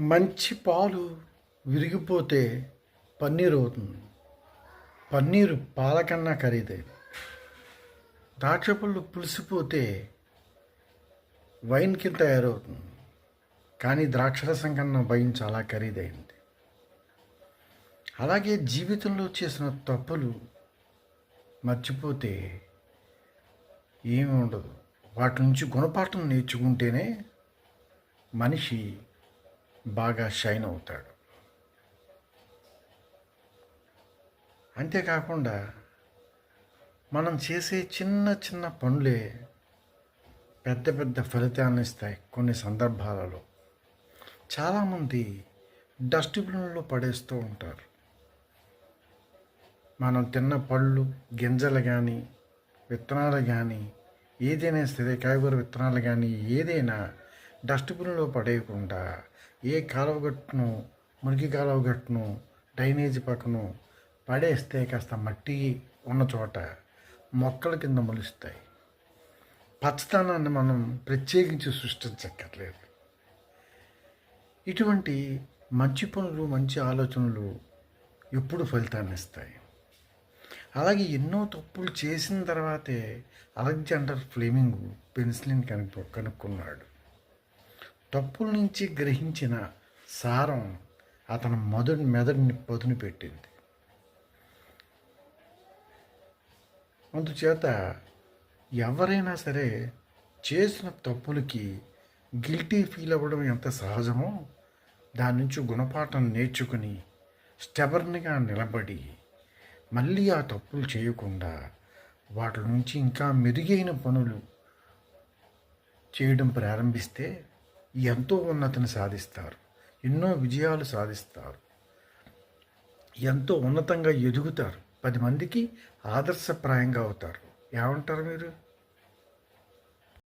మంచి పాలు విరిగిపోతే పన్నీరు అవుతుంది. పన్నీరు పాల కన్నా ఖరీదైంది ద్రాక్ష పళ్ళు పులిసిపోతే వైన్ కింద తయారవుతుంది. కానీ ద్రాక్షరసం కన్నా వైన్ చాలా ఖరీదైంది అలాగే జీవితంలో చేసిన తప్పులు మర్చిపోతే ఏమి ఉండదు. వాటి నుంచి గుణపాఠం నేర్చుకుంటేనే మనిషి బాగా షైన్ అవుతాడు. అంతేకాకుండా మనం చేసే చిన్న చిన్న పనులే పెద్ద పెద్ద ఫలితాన్ని ఇస్తాయి కొన్ని సందర్భాలలో. చాలామంది డస్ట్బిన్లో పడేస్తూ ఉంటారు. మనం తిన్న పళ్ళు గింజలు కానీ విత్తనాలు కానీ ఏదైనా సరే కాయగూర విత్తనాలు కానీ ఏదైనా డస్ట్బిన్లో పడేయకుండా ఏ కాలువ గట్టును మురికి కాలువ గట్టును డ్రైనేజీ పక్కను పడేస్తే కాస్త మట్టి ఉన్న చోట మొక్కల కింద మొలుస్తాయి. పచ్చదనాన్ని మనం ప్రత్యేకించి సృష్టించక్కర్లేదు. ఇటువంటి మంచి పనులు మంచి ఆలోచనలు ఎప్పుడు ఫలితాన్ని ఇస్తాయి? అలాగే ఎన్నో తప్పులు చేసిన తర్వాతే అలెగ్జాండర్ ఫ్లేమింగ్ పెన్సిలిన్ కనుక్కు కనుక్కున్నాడు. తప్పుల నుంచి గ్రహించిన సారం అతను మొదటి మెదడుని పదును పెట్టింది. అందుచేత ఎవరైనా సరే చేసిన తప్పులకి గిల్టీ ఫీల్ అవ్వడం ఎంత సహజమో దాని నుంచి గుణపాఠం నేర్చుకుని స్టెబర్న్గా నిలబడి మళ్ళీ ఆ తప్పులు చేయకుండా వాటి నుంచి ఇంకా మెరుగైన పనులు చేయడం ప్రారంభిస్తే ఎంతో ఉన్నతిని సాధిస్తారు. ఎన్నో విజయాలు సాధిస్తారు. ఎంతో ఉన్నతంగా ఎదుగుతారు. పది మందికి ఆదర్శప్రాయంగా అవుతారు. ఏమంటారు మీరు?